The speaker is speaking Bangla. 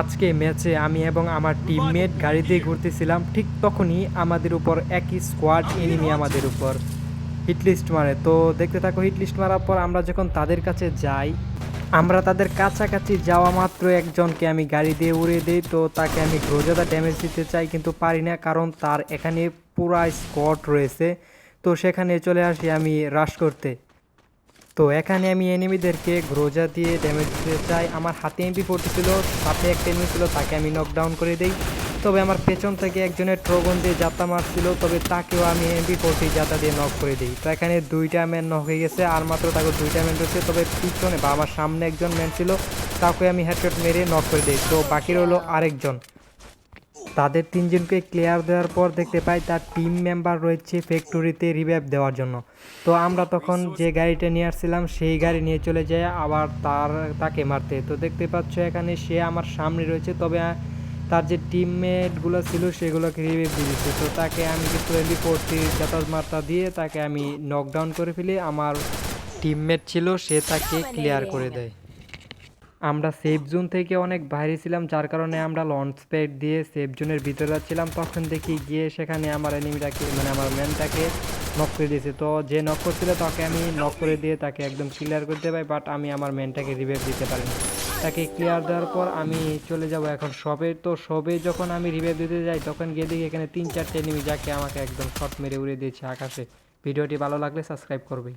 আজকে ম্যাচে আমি এবং আমার টিমমেট গাড়ি দিয়ে ঘুরতেছিলাম, ঠিক তখনই আমাদের উপর একই স্কোয়াড এনিমি আমাদের উপর। হিটলিস্ট মারে। তো দেখতে থাকো হিটলিস্ট মারার পর আমরা যখন তাদের কাছে যাই, আমরা তাদের কাছাকাছি যাওয়া মাত্র একজনকে আমি গাড়ি দিয়ে উড়িয়ে দিই, তো তাকে আমি গ্রোজাদা ড্যামেজ দিতে চাই কিন্তু পারি না কারণ তার এখানে পুরা স্কট রয়েছে। তো সেখানে চলে আসি আমি রাশ করতে। তো এখানে আমি এনিমিদেরকে গ্রোজা দিয়ে ড্যামেজ দিতে চাই। আমার হাতে এমপি ফোর্টি ছিল, সাথে একটা এনিমি ছিল, তাকে আমি নকডাউন করে দিই। তবে আমার পেছন থেকে একজনের ট্রোগন দিয়ে যাত্রা মারছিল, তবে তাকেও আমি এমপি ফোর্টি যাত্রা দিয়ে নক করে দিই। তো এখানে দুইটা ম্যান নক হয়ে গেছে, আর মাত্র তাকে দুইটা ম্যান রয়েছে, তবে পিছনে বা আমার সামনে একজন ম্যান ছিল, তাকে আমি হেডশট মেরে নক করে দিই। তো বাকি রইল আরেকজন। তাদের তিনজনকে ক্লিয়ার দেওয়ার পর দেখতে পাই তার টিম মেম্বার রয়েছে ফ্যাক্টরিতে রিভাইভ দেওয়ার জন্য। তো আমরা তখন যে গাড়িটা নিয়ে আসছিলাম, সেই গাড়ি নিয়ে চলে যাই, আবার তার, তাকে মারতে। তো দেখতে পাচ্ছ এখানে সে আমার সামনে রয়েছে, তবে তার যে টিমমেটগুলো ছিল সেগুলোকে রিভাইভ দিয়ে দিচ্ছে। তো তাকে আমি কিন্তু এমবি ফোরটি যাতায়াত মার্তা দিয়ে তাকে আমি নকডাউন করে ফেলি। আমার টিমমেট ছিল, সে তাকে ক্লিয়ার করে দেয়। আমরা সেফ জোন থেকে অনেক বাইরে ছিলাম, যার কারণে আমরা লঞ্চ প্যাড দিয়ে সেফ জোনের ভিতরে যাচ্ছিলাম। তখন দেখি গিয়ে সেখানে আমার এনিমিটাকে মানে আমার ম্যানটাকে নক করে দিয়েছে। তো যে নক করছিল তাকে আমি নক করে দিয়ে তাকে একদম ক্লিয়ার করতে পারি বাট আমি আমার ম্যানটাকে রিভাইভ দিতে পারিনি। তাকে ক্লিয়ার দেওয়ার পর আমি চলে যাব এখন সবে। তো সবে যখন আমি রিভাইভ দিতে যাই, তখন গিয়ে দেখি এখানে তিন চারটে এনিমি যাকে আমাকে একদম শট মেরে উড়িয়ে দিয়েছে আকাশে। ভিডিওটি ভালো লাগলে সাবস্ক্রাইব করবে